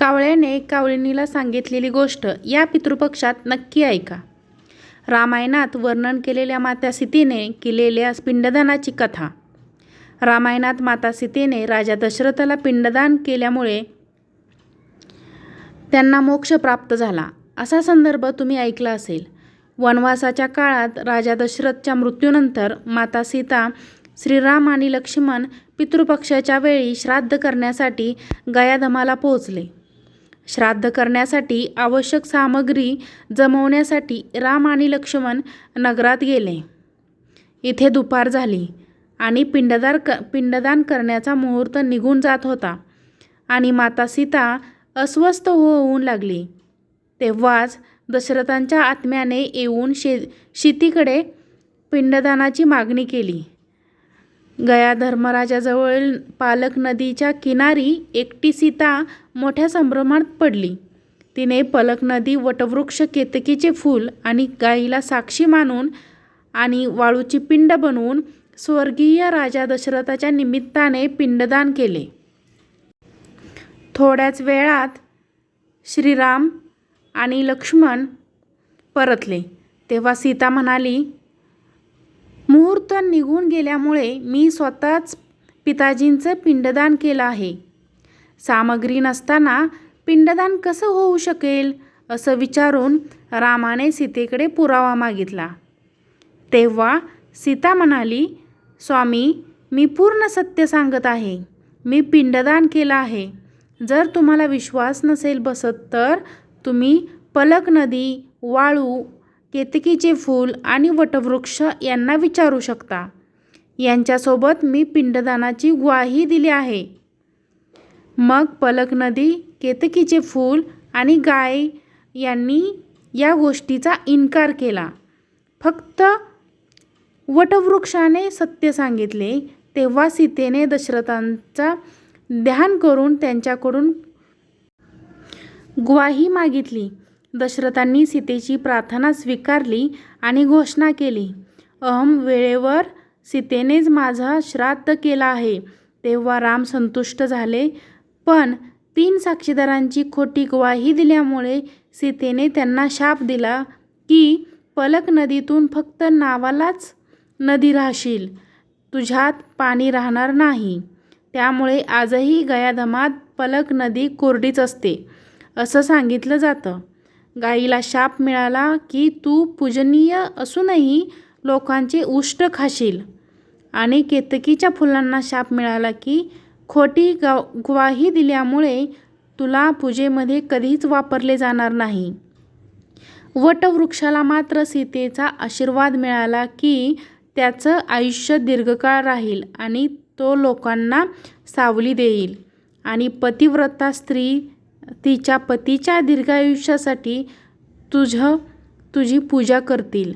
कावळ्याने कावळिणीला सांगितलेली गोष्ट या पितृपक्षात नक्की ऐका. रामायणात वर्णन केलेल्या माता सीतेने केलेल्या पिंडदानाची कथा. रामायणात माता सीतेने राजा दशरथाला पिंडदान केल्यामुळे त्यांना मोक्ष प्राप्त झाला. असा संदर्भ तुम्ही ऐकला असेल. वनवासाच्या काळात राजा दशरथच्या मृत्यूनंतर माता सीता श्रीराम आणि लक्ष्मण पितृपक्षाच्या वेळी श्राद्ध करण्यासाठी गयाधमाला पोहोचले. श्राद्ध करण्यासाठी आवश्यक सामग्री जमवण्यासाठी राम आणि लक्ष्मण नगरात गेले. इथे दुपार झाली आणि पिंडदार क पिंडदान करण्याचा मुहूर्त निघून जात होता आणि माता सीता अस्वस्थ होऊन लागली. तेव्हाच दशरथांच्या आत्म्याने येऊन शे शेतीकडे पिंडदानाची मागणी केली. गया धर्मराजाजवळील पालक नदीच्या किनारी एकटी सीता मोठ्या संभ्रमात पडली. तिने पलक नदी वटवृक्ष केतकीचे फूल आणि गाईला साक्षी मानून आणि वाळूची पिंड बनवून स्वर्गीय राजा दशरथाच्या निमित्ताने पिंडदान केले. थोड्याच वेळात श्रीराम आणि लक्ष्मण परतले. तेव्हा सीता म्हणाली मुहूर्त निघून गेल्यामुळे मी स्वतःच पिताजींचं पिंडदान केलं आहे. सामग्री नसताना पिंडदान कसं होऊ शकेल असं विचारून रामाने सीतेकडे पुरावा मागितला. तेव्हा सीता म्हणाली स्वामी मी पूर्ण सत्य सांगत आहे. मी पिंडदान केलं आहे. जर तुम्हाला विश्वास नसेल बसत तर तुम्ही पलक नदी वाळू केतकीचे फूल आणि वटवृक्ष यांना विचारू शकता. यांच्यासोबत मी पिंडदानाची ग्वाही दिली आहे. मग पलक नदी केतकीचे फूल आणि गाय यांनी या गोष्टीचा इन्कार केला. फक्त वटवृक्षाने सत्य सांगितले तेव्हा सीतेने दशरथांचा ध्यान करून त्यांच्याकडून ग्वाही मागितली. दशरथांनी सीतेची प्रार्थना स्वीकारली आणि घोषणा केली अहम वेळेवर सीतेनेच माझा श्राद्ध केला आहे. तेव्हा राम संतुष्ट झाले. पण तीन साक्षीदारांची खोटी ग्वाही दिल्यामुळे सीतेने त्यांना शाप दिला की पलक नदीतून फक्त नावालाच नदी राहशील. तुझ्यात पाणी राहणार नाही. त्यामुळे आजही गयाधमात पलक नदी कोरडीच असते. असं सांगितलं जातं. गाईला शाप मिळाला की तू पूजनीय असूनही लोकांचे उष्ट खाशील. आणि केतकीच्या फुलांना शाप मिळाला की खोटी गाव ग्वाही दिल्यामुळे तुला पूजेमध्ये कधीच वापरले जाणार नाही. वटवृक्षाला मात्र सीतेचा आशीर्वाद मिळाला की त्याचं आयुष्य दीर्घकाळ राहील आणि तो लोकांना सावली देईल. आणि पतिव्रता स्त्री तिच्या पतीच्या दीर्घायुष्यासाठी तुझं तुझी पूजा करतील.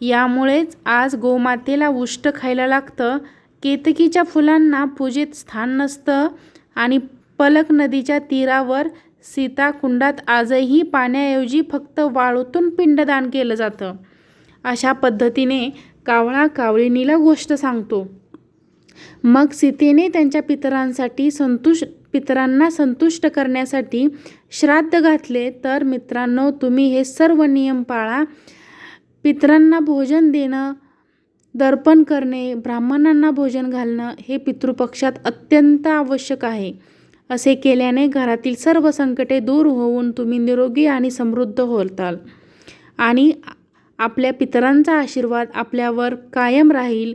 यामुळेच आज गोमातेला उष्ट खायला लागतं. केतकीच्या फुलांना पूजेत स्थान नसतं आणि पलक नदीच्या तीरावर सीताकुंडात आजही पाण्याऐवजी फक्त वाळूतून पिंडदान केलं जातं. अशा पद्धतीने कावळा कावळिणीला गोष्ट सांगतो. मग सीतेने त्यांच्या पितरांसाठी संतुष्ट पितरांना संतुष्ट करण्यासाठी श्राद्ध घातले तर मित्रांनो तुम्ही हे सर्व नियम पाळा. पितरांना भोजन देणं दर्पण करणे ब्राह्मणांना भोजन घालणं हे पितृपक्षात अत्यंत आवश्यक आहे. असे केल्याने घरातील सर्व संकटे दूर होऊन तुम्ही निरोगी आणि समृद्ध होताल. आणि आपल्या पितरांचा आशीर्वाद आपल्यावर कायम राहील.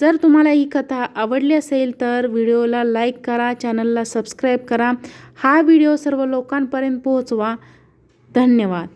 जर तुम्हाला ही कथा आवडली असेल तर व्हिडिओला लाईक करा चॅनलला सबस्क्राईब करा. हा व्हिडिओ सर्व लोकांपर्यंत पोहोचवा. धन्यवाद.